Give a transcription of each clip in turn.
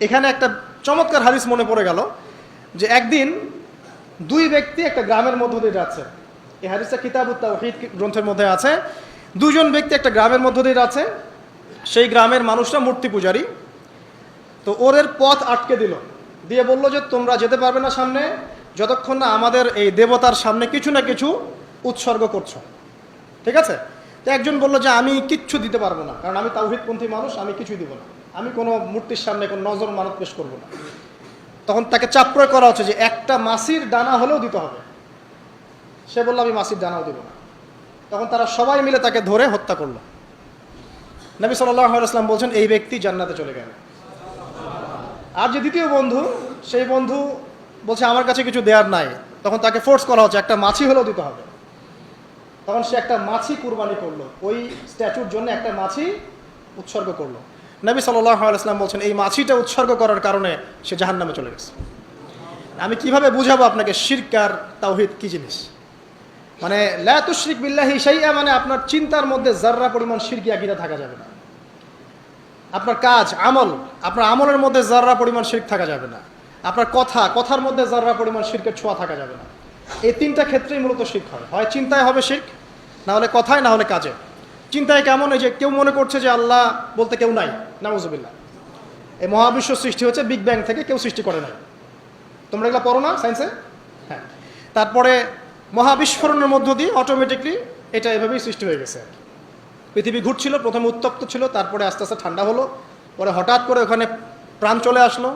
এখানে একটা চমৎকার হাদিস মনে পড়ে গেল যে একদিন দুই ব্যক্তি একটা গ্রামের মধ্য দিয়ে যাচ্ছে। এই হাদিসটা কিতাব তাওহীদ গ্রন্থের মধ্যে আছে। দুজন ব্যক্তি একটা গ্রামের মধ্য দিয়ে যাচ্ছে। সেই গ্রামের মানুষরা মূর্তি পূজারী। তো ওরের পথ আটকে দিল। দিয়ে বলল যে, তোমরা যেতে পারবে না সামনে। যতক্ষণ না আমাদের এই দেবতার সামনে কিছু না কিছু উৎসর্গ করছ। ঠিক আছে? তো একজন বলল যে, আমি কিচ্ছু দিতে পারব না। কারণ আমি তাওহিদপন্থী মানুষ, আমি কিছুই দিব না। আমি কোনো মূর্তির সামনে কোনো নজর মানত পেশ করব না। তখন তাকে চাপ প্রয়োগ করা হচ্ছে যে একটা মাসির ডানা হলেও দিতে হবে। সে বলল, আমি মাসির ডানাও দিব না। তখন তারা সবাই মিলে তাকে ধরে হত্যা করল। নবী সাল্লাম বলছেন, এই ব্যক্তি জান্নাতে চলে গেল। আর যে দ্বিতীয় বন্ধু, সেই বন্ধু বলছে, আমার কাছে কিছু দেওয়ার নাই। তখন তাকে ফোর্স করা হচ্ছে, একটা মাছি হলেও দিতে হবে। তখন সে একটা মাছি কুরবানি করল। ওই স্ট্যাচুর জন্য একটা মাছি উৎসর্গ করল। নবী সাল্লাম বলছেন, এই মাছিটা উৎসর্গ করার কারণে সে জাহান নামে চলে গেছে। আমি কীভাবে বুঝাবো আপনাকে শিরকার তাওহিদ কি জিনিস? মানে লাতুশরিক বিল্লাহি সেইয়া মানে আপনার চিন্তার মধ্যে জাররা পরিমাণ শিরকি আকিদা থাকা যাবে না। আপনার কাজ, আমল, আপনার আমলের মধ্যে জাররা পরিমাণ শির্ক থাকা যাবে না। আপনার কথা, কথার মধ্যে জাররা পরিমাণ শিরকের ছোঁয়া থাকা যাবে না। এই তিনটা ক্ষেত্রেই মূলত শির্ক হয়। হয় চিন্তায় হবে শির্ক, না হলে কথায়, না হলে কাজে। চিন্তায় কেমন যে কেউ মনে করছে যে আল্লাহ বলতে কেউ নাই নামুজুবিল্লাহ এই মহাবিশ্ব সৃষ্টি হচ্ছে বিগ ব্যাং থেকে কেউ সৃষ্টি করে নাই। তোমরা এগুলো পড়ো না সায়েন্সে হ্যাঁ। তারপরে মহাবিস্ফোরণের মধ্য দিয়ে অটোমেটিকলি এটা এভাবেই সৃষ্টি হয়ে গেছে। পৃথিবী ঘুরছিল, প্রথমে উত্তপ্ত ছিল, তারপরে আস্তে আস্তে ঠান্ডা হলো, পরে হঠাৎ করে ওখানে প্রাণ চলে আসলো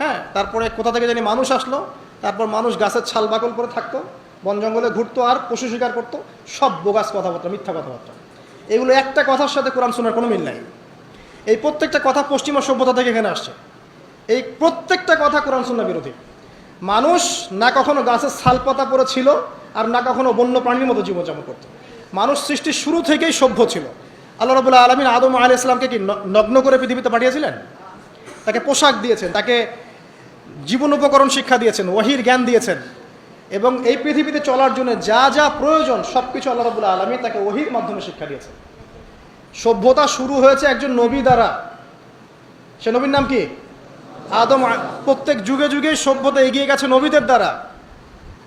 হ্যাঁ তারপরে কোথা থেকে জানি মানুষ আসলো, তারপর মানুষ গাছের ছাল বাকল করে থাকতো, বন জঙ্গলে ঘুরতো আর পশু শিকার করতো, সব বোগাস কথাবার্তা, মিথ্যা কথাবার্তা। এগুলো একটা কথার সাথে কোরআন শোনার কোনো মিল নাই। এই প্রত্যেকটা কথা পশ্চিমা সভ্যতা থেকে এখানে আসছে। এই প্রত্যেকটা কথা কোরআন শূন্য বিরোধী। মানুষ না কখনো গাছের ছাল পাতা পরে ছিল আর না কখনো বন্য প্রাণীর মতো জীবনযাপন করতো। মানুষ সৃষ্টির শুরু থেকেই সভ্য ছিল। আল্লাহ রবুল্লাহ আলমিন আদম আলি ইসলামকে কি নগ্ন করে পৃথিবীতে পাঠিয়েছিলেন? তাকে পোশাক দিয়েছেন, তাকে জীবন উপকরণ শিক্ষা দিয়েছেন ওহির জ্ঞান দিয়েছেন। এবং এই পৃথিবীতে চলার জন্য যা যা প্রয়োজন সব কিছু আল্লাহ রবুল্লাহ আলমী তাকে ওহির মাধ্যমে শিক্ষা দিয়েছেন। সভ্যতা শুরু হয়েছে একজন নবী দ্বারা। সে নবীর নাম কি? আদম প্রত্যেক যুগে যুগে সভ্যতা এগিয়ে গেছে নবীদের দ্বারা।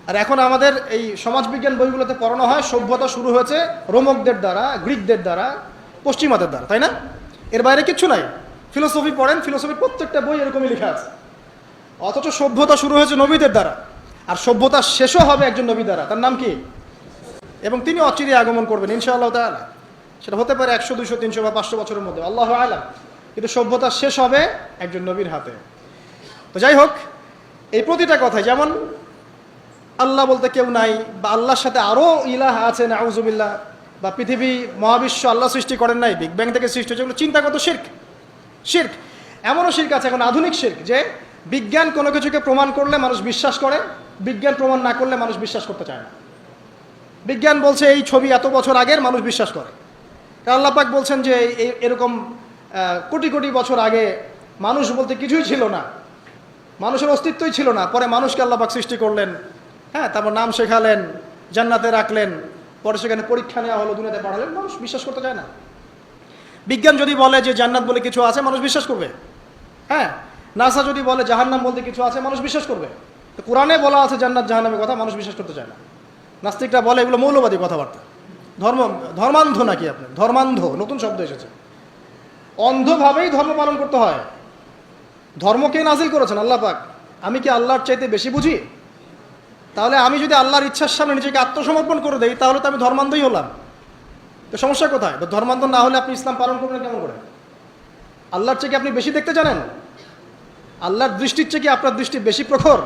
আর এখন আমাদের এই সমাজবিজ্ঞান বইগুলোতে পড়ানো হয়, সভ্যতা শুরু হয়েছে রোমকদের দ্বারা, গ্রিকদের দ্বারা, পশ্চিমাদের দ্বারা, তাই না? এর বাইরে কিচ্ছু নাই। ফিলোসফি পড়েন, ফিলোসফির প্রত্যেকটা বই এরকমই লেখা আছে। অথচ সভ্যতা শুরু হয়েছে নবীদের দ্বারা। আর সভ্যতা শেষও হবে একজন নবী দ্বারা। তার নাম কি? এবং তিনি অচিরে আগমন করবেন, ইনশাআল্লাহ তাআলা। সেটা হতে পারে একশো দুশো তিনশো বা পাঁচশো বছরের মধ্যে। আল্লাহ আলাম। কিন্তু সভ্যতা শেষ হবে একজন নবীর হাতে। তো যাই হোক, এই প্রতিটা কথায় যেমন আল্লাহ বলতে কেউ নাই, বা আল্লাহর সাথে আরও ইলাহ আছে, নাউজুবিল্লাহ, বা পৃথিবী, মহাবিশ্ব আল্লাহ সৃষ্টি করেন নাই, বিগ ব্যাং থেকে সৃষ্টি হয়েছে চিন্তাগত শির্ক। শির্ক। এমনও শির্ক আছে, এখন আধুনিক শির্ক, যে বিজ্ঞান কোনো কিছুকে প্রমাণ করলে মানুষ বিশ্বাস করে বিজ্ঞান প্রমাণ না করলে মানুষ বিশ্বাস করতে চায় না। বিজ্ঞান বলছে এই ছবি এত বছর আগের মানুষ বিশ্বাস করে। কারণ আল্লাহ পাক বলছেন যে এরকম কোটি কোটি বছর আগে মানুষ বলতে কিছুই ছিল না। মানুষের অস্তিত্বই ছিল না। পরে মানুষকে আল্লাহ পাক সৃষ্টি করলেন হ্যাঁ তারপর নাম শেখালেন, জান্নাতে রাখলেন, পরে সেখানে পরীক্ষা নেওয়া হলো, দুনিয়াতে পাঠালেন, মানুষ বিশ্বাস করতে চায় না। বিজ্ঞান যদি বলে যে জান্নাত বলে কিছু আছে, মানুষ বিশ্বাস করবে। হ্যাঁ নাসা যদি বলে জাহান্নাম বলতে কিছু আছে, মানুষ বিশ্বাস করবে। তো কোরআনে বলা আছে জান্নাত, জাহান্নামের কথা, মানুষ বিশ্বাস করতে চায় না। নাস্তিকরা বলে এগুলো মৌলবাদী কথাবার্তা। ধর্ম, ধর্মান্ধ নাকি আপনি? ধর্মান্ধ, নতুন শব্দ এসেছে। অন্ধভাবেই ধর্ম পালন করতে হয়। ধর্মকে নাজিল করেছেন আল্লাহ পাক। আমি কি আল্লাহর চাইতে বেশি বুঝি? তাহলে আমি যদি আল্লাহর ইচ্ছার সামনে নিজেকে আত্মসমর্পণ করে দেই, তাহলে তো আমি ধর্মান্ধই হলাম। তো সমস্যা কোথায়? ধর্মান্ধ না হলে আপনি ইসলাম পালন করবেন কেমন করে? আল্লাহর চেয়ে কি আপনি বেশি দেখতে জানেন? আল্লাহর দৃষ্টির চেয়ে কি আপনার দৃষ্টি বেশি প্রখর?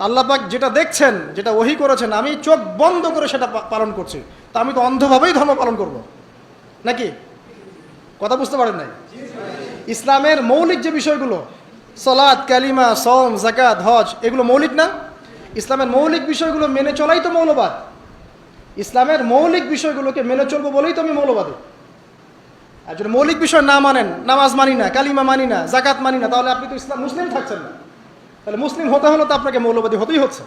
আল্লাহ পাক যেটা দেখছেন, যেটা ওহি করেছেন, আমি চোখ বন্ধ করে সেটা পালন করছি। তা আমি তো অন্ধভাবেই ধর্ম পালন করব। নাকি? কথা বুঝতে পারেন নাই? ইসলামের মৌলিক যে বিষয়গুলো সলাদ কালিমা সম জাকাত হজ, এগুলো মৌলিক না? ইসলামের মৌলিক বিষয়গুলো মেনে চলাই তো মৌলবাদ। ইসলামের মৌলিক বিষয়গুলোকে মেনে চলবো বলেই তো আমি মৌলবাদী। আর যদি মৌলিক বিষয় না মানেন, নামাজ মানি না, কালিমা মানি না জাকাত মানি না, তাহলে আপনি তো ইসলাম মুসলিম থাকছেন না। তাহলে মুসলিম হতে হলে তো আপনাকে মৌলবাদী হতেই হচ্ছে।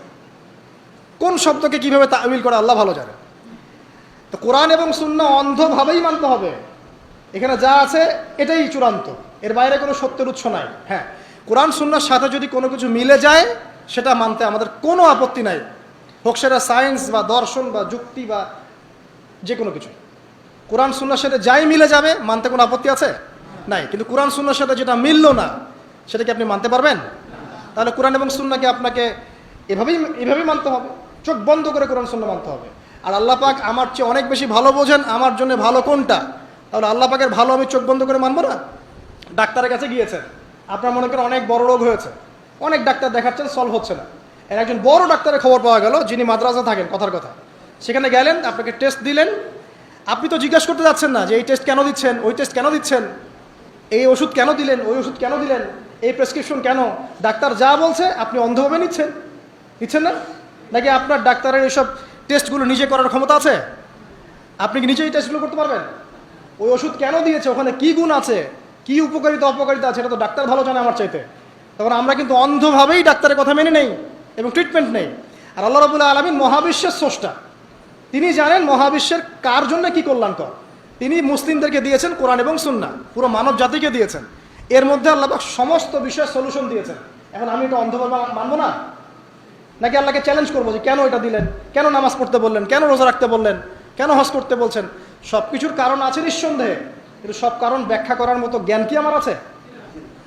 কোন শব্দকে কীভাবে তামিল করে আল্লাহ ভালো জানে? তো কোরআন এবং শূন্য অন্ধভাবেই মানতে হবে। এখানে যা আছে এটাই চূড়ান্ত। এর বাইরে কোনো সত্যের উৎস নাই। হ্যাঁ কোরআন সুন্নার সাথে যদি কোনো কিছু মিলে যায়, সেটা মানতে আমাদের কোনো আপত্তি নাই। হোক সেটা সায়েন্স বা দর্শন বা যুক্তি বা যে কোনো কিছু। কোরআন সুন্নার সাথে যাই মিলে যাবে, মানতে কোনো আপত্তি আছে? নাই। কিন্তু কোরআন সুন্নার সাথে যেটা মিলল না, সেটা কি আপনি মানতে পারবেন? তাহলে কোরআন এবং সুন্নাকে আপনাকে এভাবেই এভাবেই মানতে হবে। চোখ বন্ধ করে কোরআন সুন্না মানতে হবে। আর আল্লাহ পাক আমার চেয়ে অনেক বেশি ভালো বোঝেন, আমার জন্য ভালো কোনটা? তাহলে আল্লাহ পাকের ভালো আমি চোখ বন্ধ করে মানবো না? ডাক্তারের কাছে গিয়েছেন। আপনার মনে করেন অনেক বড় রোগ হয়েছে। অনেক ডাক্তার দেখাচ্ছেন সলভ হচ্ছে না। এর একজন বড় ডাক্তারের খবর পাওয়া গেল, যিনি মাদ্রাসা থাকেন, কথার কথা। সেখানে গেলেন, আপনাকে টেস্ট দিলেন। আপনি তো জিজ্ঞাসা করতে যাচ্ছেন না যে এই টেস্ট কেন দিচ্ছেন, ওই টেস্ট কেন দিচ্ছেন? এই ওষুধ কেন দিলেন, ওই ওষুধ কেন দিলেন? এই প্রেসক্রিপশন কেন? ডাক্তার যা বলছে, আপনি অন্ধভাবে নিচ্ছেন। নিচ্ছেন না? নাকি আপনার ডাক্তারের এইসব টেস্টগুলো নিজে করার ক্ষমতা আছে? আপনি কি নিজেই টেস্টগুলো করতে পারবেন? ওই ওষুধ কেন দিয়েছে? ওখানে কি গুণ আছে? কি উপকারিতা, অপকারিতা আছে? এটা তো ডাক্তার ভালো জানে আমার চাইতে। তখন আমরা কিন্তু অন্ধভাবেই ডাক্তারের কথা মেনে নেই এবং ট্রিটমেন্ট নেই। আর আল্লাহ রবুল্লাহ আলমিন মহাবিশ্বের স্রষ্টা। তিনি জানেন মহাবিশ্বের কার জন্য কি কল্যাণকর। তিনি মুসলিমদেরকে দিয়েছেন কোরআন এবং সুন্না পুরো মানব জাতিকে দিয়েছেন। এর মধ্যে আল্লাহ সমস্ত বিষয়ে সলিউশন দিয়েছেন। এখন আমি এটা অন্ধভাবে মানবো না? নাকি আল্লাহকে চ্যালেঞ্জ করব যে কেন এটা দিলেন? কেন নামাজ পড়তে বললেন? কেন রোজা রাখতে বললেন? কেন হজ করতে বলছেন? সব কিছুর কারণ আছে নিঃসন্দেহে। কিন্তু সব কারণ ব্যাখ্যা করার মতো জ্ঞান কি আমার আছে?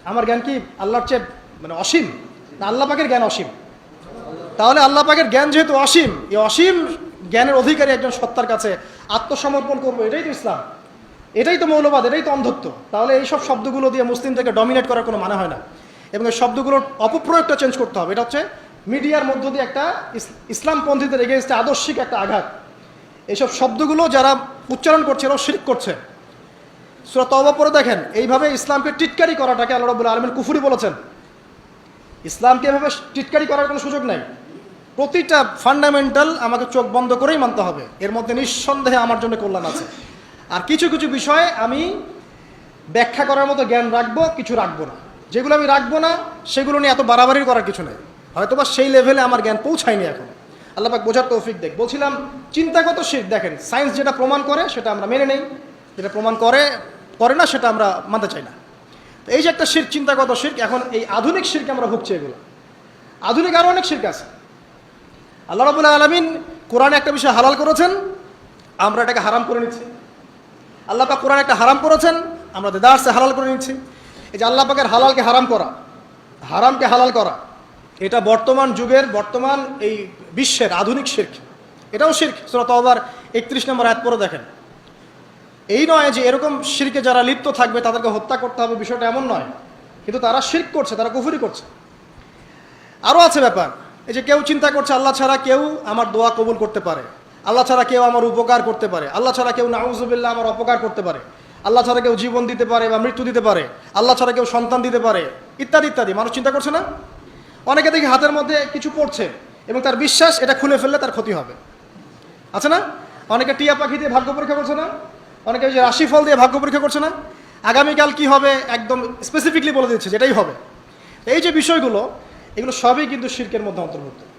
আমার জ্ঞান কি আল্লাহর চেয়ে মানে অসীম? না, আল্লাহ পাকের জ্ঞান অসীম। তাহলে আল্লাহ পাকের জ্ঞান যেহেতু অসীম, এই অসীম জ্ঞানের অধিকারী একজন সত্তার কাছে আত্মসমর্পণ করব, এটাই তো ইসলাম। এটাই তো মৌলবাদ, এটাই তো অন্ধত্ব। তাহলে এই সব শব্দগুলো দিয়ে মুসলিমদেরকে ডমিনেট করার কোনো মানে হয় না। এবং এই শব্দগুলোর অপপ্রয়োগটা চেঞ্জ করতে হবে। এটা হচ্ছে মিডিয়ার মধ্য দিয়ে একটা ইস- ইসলামপন্থীদের এগেনস্টে আদর্শিক একটা আঘাত। এইসব শব্দগুলো যারা উচ্চারণ করছে, এরাও শিরিক করছে। সুরা তবা পরে দেখেন, এইভাবে ইসলামকে টিটকারি করাটাকে আল্লাহ রবুল্লা আলমিন কুফুরি বলেছেন। ইসলামকে এভাবে টিটকারি করার কোনো সুযোগ নাই। প্রতিটা ফান্ডামেন্টাল আমাকে চোখ বন্ধ করেই মানতে হবে। এর মধ্যে নিঃসন্দেহে আমার জন্য কল্যাণ আছে। আর কিছু কিছু বিষয়ে আমি ব্যাখ্যা করার মতো জ্ঞান রাখব, কিছু রাখব না। যেগুলো আমি রাখব না, সেগুলো নিয়ে এত বাড়াবাড়ি করার কিছু নেই। হয়তোবা সেই লেভেলে আমার জ্ঞান পৌঁছায়নি এখন। আল্লাহ পাক বোঝার তৌফিক দেখ। বলছিলাম, চিন্তাগত শিখ দেখেন সায়েন্স যেটা প্রমাণ করে, সেটা আমরা মেনে নেই। যেটা প্রমাণ করে করে না, সেটা আমরা মানতে চাই না। এই যে একটা শির, চিন্তাগত শির্ক এখন এই আধুনিক শিরকে আমরা ভুগছি এগুলো। আধুনিক আরও অনেক শির্ক আছে। আল্লাহ রাবুল্লাহ আলমিন কোরআনে একটা বিষয় হালাল করেছেন, আমরা এটাকে হারাম করে নিচ্ছি। আল্লাহ পাক কোরআন একটা হারাম করেছেন, আমরা দেদার্সে হালাল করে নিচ্ছি এই যে আল্লাহ পাকের হালালকে হারাম করা, হারামকে হালাল করা, এটা বর্তমান যুগের, বর্তমান এই বিশ্বের আধুনিক শির্ক। এটাও শির্ক সুরত আবার একত্রিশ নম্বর আয়াত পরে দেখেন। এই নয় যে এরকম শিরকে যারা লিপ্ত থাকবে, তাদেরকে হত্যা করতে হবে, বিষয়টা এমন নয়। কিন্তু তারা শির্ক করছে, তারা কুফুরি করছে। আরও আছে ব্যাপার, এই যে কেউ চিন্তা করছে, আল্লাহ ছাড়া কেউ আমার দোয়া কবুল করতে পারে। আল্লাহ ছাড়া কেউ আমার উপকার করতে পারে। আল্লাহ ছাড়া কেউ নাউজুবিল্লাহ আমার অপকার করতে পারে। আল্লাহ ছাড়া কেউ জীবন দিতে পারে বা মৃত্যু দিতে পারে। আল্লাহ ছাড়া কেউ সন্তান দিতে পারে। ইত্যাদি ইত্যাদি। মানুষ চিন্তা করছে না? অনেকে দেখি হাতের মধ্যে কিছু পড়ছে এবং তার বিশ্বাস এটা খুলে ফেললে তার ক্ষতি হবে। আছে না? অনেকে টিয়া পাখি দিয়ে ভাগ্য পরীক্ষা করছে না? অনেকে যে রাশিফল দিয়ে ভাগ্য পরীক্ষা করছে না? আগামীকাল কি হবে? একদম স্পেসিফিকলি বলে দিচ্ছে যেটাই হবে। এই যে বিষয়গুলো, এগুলো সবই কিন্তু শিল্পের মধ্যে অন্তর্ভুক্ত।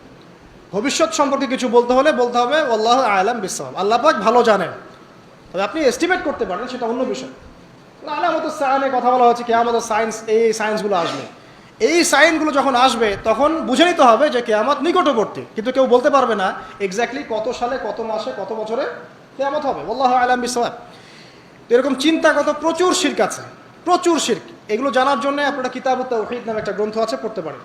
ভবিষ্যৎ সম্পর্কে কিছু বলতে হলে বলতে হবে, আল্লাহ আলাম বিশ্বাম আল্লাহ পাক ভালো জানেন। তবে আপনি এস্টিমেট করতে পারেন, সেটা অন্য বিষয়। আলামত সায়নে কথা বলা হচ্ছে কেয়ামত সায়েন্স এই সায়েন্সগুলো আসবে। এই সাইনগুলো যখন আসবে, তখন বুঝে নিতে হবে যে কেয়ামত নিকটবর্তী। কিন্তু কেউ বলতে পারবে না এক্স্যাক্টলি কত সালে, কত মাসে, কত বছরে কেয়ামত হবে। আল্লাহ আলাম বিশ্বাম এরকম চিন্তাগত প্রচুর শির্ক আছে, প্রচুর শির্ক। এগুলো জানার জন্য আপনারা কিতাবুত ওহিদ নামে একটা গ্রন্থ আছে, পড়তে পারেন।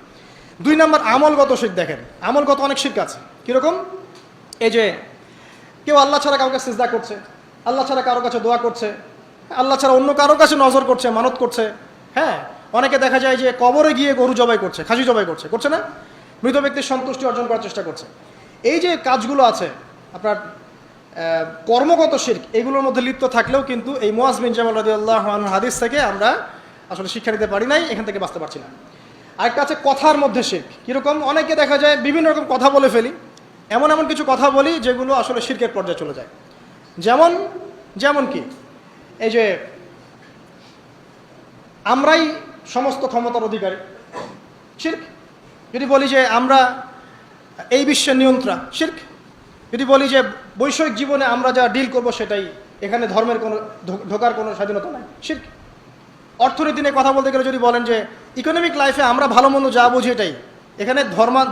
দুই নম্বর আমলগত শির্ক দেখেন। আমলগত অনেক শির্ক আছে। কীরকম? এই যে কেউ আল্লাহ ছাড়া কাউকে সিজদা করছে, আল্লাহ ছাড়া কারও কাছে দোয়া করছে, আল্লাহ ছাড়া অন্য কারও কাছে নজর করছে, মানত করছে হ্যাঁ? অনেকে দেখা যায় যে কবরে গিয়ে গরু জবাই করছে, খাসি জবাই করছে করছে না? মৃত ব্যক্তির সন্তুষ্টি অর্জন করার চেষ্টা করছে। এই যে কাজগুলো আছে, আপনার কর্মগত শির্ক, এগুলোর মধ্যে লিপ্ত থাকলেও কিন্তু এই মোয়াজ বিন জামাল রাজি আল্লাহ হাদিস থেকে আমরা আসলে শিক্ষা নিতে পারি নাই, এখান থেকে বাঁচতে পারছি না। আরেকটা আছে কথার মধ্যে শির্ক। কীরকম? অনেকে দেখা যায় বিভিন্ন রকম কথা বলে ফেলি। এমন এমন কিছু কথা বলি যেগুলো আসলে শির্কের পর্যায়ে চলে যায়। যেমন যেমন কি? এই যে, আমরাই সমস্ত ক্ষমতার অধিকারী। শির্ক? যদি বলি যে আমরা এই বিশ্বের নিয়ন্ত্রা, শির্ক? যদি বলি যে বৈষয়িক জীবনে আমরা যা ডিল করব সেটাই, এখানে ধর্মের কোনো ঢোকার কোনো স্বাধীনতা নাই, শির্ক? অর্থনীতি নিয়ে কথা বলতে গেলে যদি বলেন যে ইকোনমিক লাইফে আমরা ভালো মন্দ যা বুঝি এটাই। এখানে ধর্মা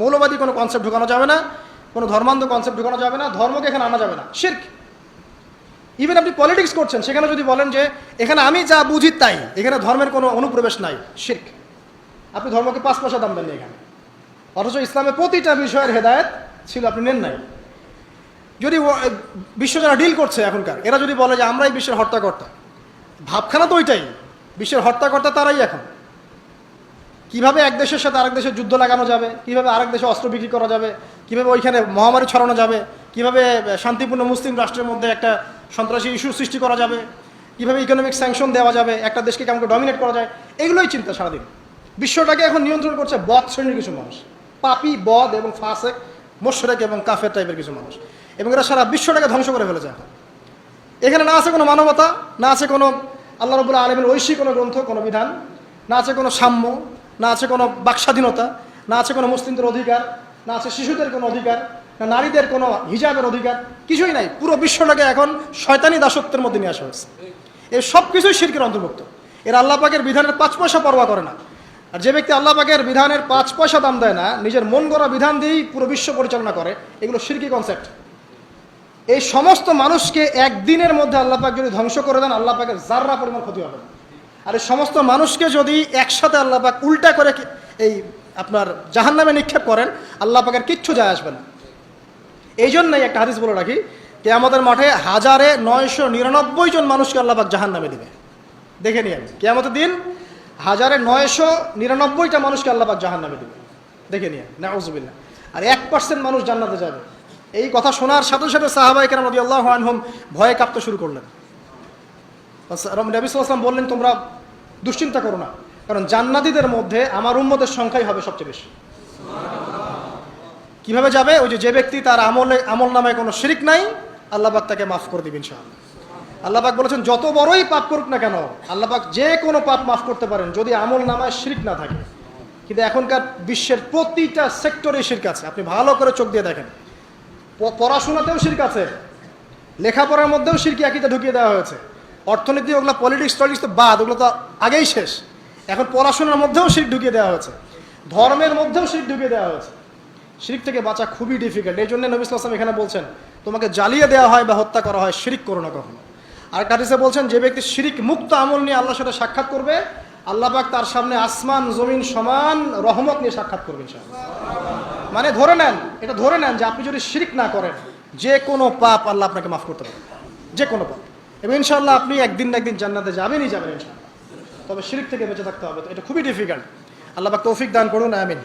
মৌলবাদী কোনো কনসেপ্ট ঢোকানো যাবে না, কোনো ধর্মান্ধ কনসেপ্ট ঢোকানো যাবে না, ধর্মকে এখানে আনা যাবে না। শির্ক। ইভেন আপনি পলিটিক্স করছেন, সেখানে যদি বলেন যে এখানে আমি যা বুঝি তাই, এখানে ধর্মের কোনো অনুপ্রবেশ নাই, শির্ক। আপনি ধর্মকে পাঁচ পয়সা দাম দেননি এখানে। অথচ ইসলামের প্রতিটা বিষয়ের হেদায়েত ছিল, আপনি নেন নাই। যদি বিশ্ব যারা ডিল করছে এখনকার, এরা যদি বলে যে আমরাই বিশ্বের হর্তাকর্তা, ভাবখানা তো ওইটাই। বিশ্বের হর্তাকর্তা তারাই এখন। কীভাবে এক দেশের সাথে আরেক দেশের যুদ্ধ লাগানো যাবে? কীভাবে আরেক দেশে অস্ত্র বিক্রি করা যাবে? কীভাবে ওইখানে মহামারী ছড়ানো যাবে? কীভাবে শান্তিপূর্ণ মুসলিম রাষ্ট্রের মধ্যে একটা সন্ত্রাসী ইস্যু সৃষ্টি করা যাবে? কীভাবে ইকোনমিক স্যাংশন দেওয়া যাবে? একটা দেশকে কেমন ডমিনেট করা যায়? এগুলোই চিন্তা সারাদিন। বিশ্বটাকে এখন নিয়ন্ত্রণ করছে বদ শ্রেণির কিছু মানুষ। পাপি বদ এবং ফাসেক, মোশরেক এবং কাফের টাইপের কিছু মানুষ। এবং এরা সারা বিশ্বটাকে ধ্বংস করে ফেলেছে এখানে না আছে কোনো মানবতা, না আছে কোনো আল্লাহ রবুল্লাহ আলমের ঐশী কোনো গ্রন্থ, কোনো বিধান, না আছে কোনো সাম্য, না আছে কোনো বাকস্বাধীনতা, না আছে কোনো মুসলিমদের অধিকার, না আছে শিশুদের কোনো অধিকার, না নারীদের কোনো হিজাবের অধিকার, কিছুই নাই। পুরো বিশ্বটাকে এখন শয়তানি দাসত্বের মধ্যে নিয়ে আসা হয়েছে। এই সব কিছুই শিরকের অন্তর্ভুক্ত। এর আল্লাহ পাকের বিধানের পাঁচ পয়সা পরোয়া করে না। আর যে ব্যক্তি আল্লাহ পাকের বিধানের পাঁচ পয়সা দাম দেয় না, নিজের মন গড়া বিধান দিয়েই পুরো বিশ্ব পরিচালনা করে, এগুলো শিরকি কনসেপ্ট এই সমস্ত মানুষকে একদিনের মধ্যে আল্লাহ পাক যদি ধ্বংস করে দেন, আল্লাহ পাকের জাররা পরিমাণ ক্ষতি হবে। আর এই সমস্ত মানুষকে যদি একসাথে আল্লাহ পাক উল্টা করে এই আপনার জাহান্নামে নিক্ষেপ করেন, আল্লাহ পাকের কিচ্ছু যায় আসবে না। এই জন্যই একটা হাদিস বলে রাখি কে আমাদের মাঠে হাজারে নয়শো নিরানব্বই জন মানুষকে আল্লাহ পাক জাহান নামে দিবে। দেখে নিয়ে কেয়ামতের দিন হাজারে নয়শো নিরানব্বইটা মানুষকে আল্লাহ পাক জাহান নামে দিবে। দেখে নিয়ে নাউজুবিল্লাহ। আর এক পার্সেন্ট মানুষ জান্নাতে যাবে। এই কথা শোনার সাথে সাথে সাহাবাই কেরাম রদি আল্লাহ আনহুম ভয়ে কাঁপতে শুরু করলেন। নবী বললেন, তোমরা দুশ্চিন্তা করো না, কারণ জান্নাতীদের মধ্যে আমার উম্মতের সংখ্যাই হবে সবচেয়ে বেশি। কীভাবে যাবে? ওই যে যে ব্যক্তি তার আমলে, আমল নামে কোনো শিরিক নাই আল্লাহবাক তাকে মাফ করে দিবেন ইনশাআল্লাহ। আল্লাহবাক বলেছেন, যত বড়ই পাপ করুক না কেন আল্লাহবাক যে কোনো পাপ মাফ করতে পারেন, যদি আমল নামায় শিরিক না থাকে। কিন্তু এখনকার বিশ্বের প্রতিটা সেক্টরে শিরক আছে। আপনি ভালো করে চোখ দিয়ে দেখেন। পড়াশোনাতেও শিরক আছে। লেখাপড়ার মধ্যেও শিরকি আকিতে ঢুকিয়ে দেওয়া হয়েছে। অর্থনীতি, ওগুলো পলিটিক্স টলিটিক্স তো বাদ, ওগুলো তো আগেই শেষ। এখন পড়াশোনার মধ্যেও শির ঢুকিয়ে দেওয়া হয়েছে। ধর্মের মধ্যেও শির ঢুকিয়ে দেওয়া হয়েছে। শিরিক থেকে বাঁচা খুবই ডিফিকাল্ট এই জন্য নবী আসলাম এখানে বলছেন, তোমাকে জ্বালিয়ে দেওয়া হয় বা হত্যা করা হয়, শিরিক করো না কখনো। আর কাটিসে বলছেন, যে ব্যক্তি শিরিক মুক্ত আমল নিয়ে আল্লাহর সাথে সাক্ষাৎ করবে, আল্লাহ পাক তার সামনে আসমান, জমিন সমান রহমত নিয়ে সাক্ষাৎ করবে ইনশাআল্লাহ। মানে ধরে নেন, এটা ধরে নেন যে আপনি যদি শিরিক না করেন, যে কোনো পাপ আল্লাহ আপনাকে মাফ করতে পারে যে কোনো পাপ। এবং ইনশাল্লাহ আপনি একদিন না একদিন জান্নাতে যাবেনই যাবেন ইনশাআল্লাহ। তবে শিরিক থেকে বেঁচে থাকতে হবে তো, এটা খুবই ডিফিকাল্ট আল্লাহ তৌফিক দান করুন, আমিন।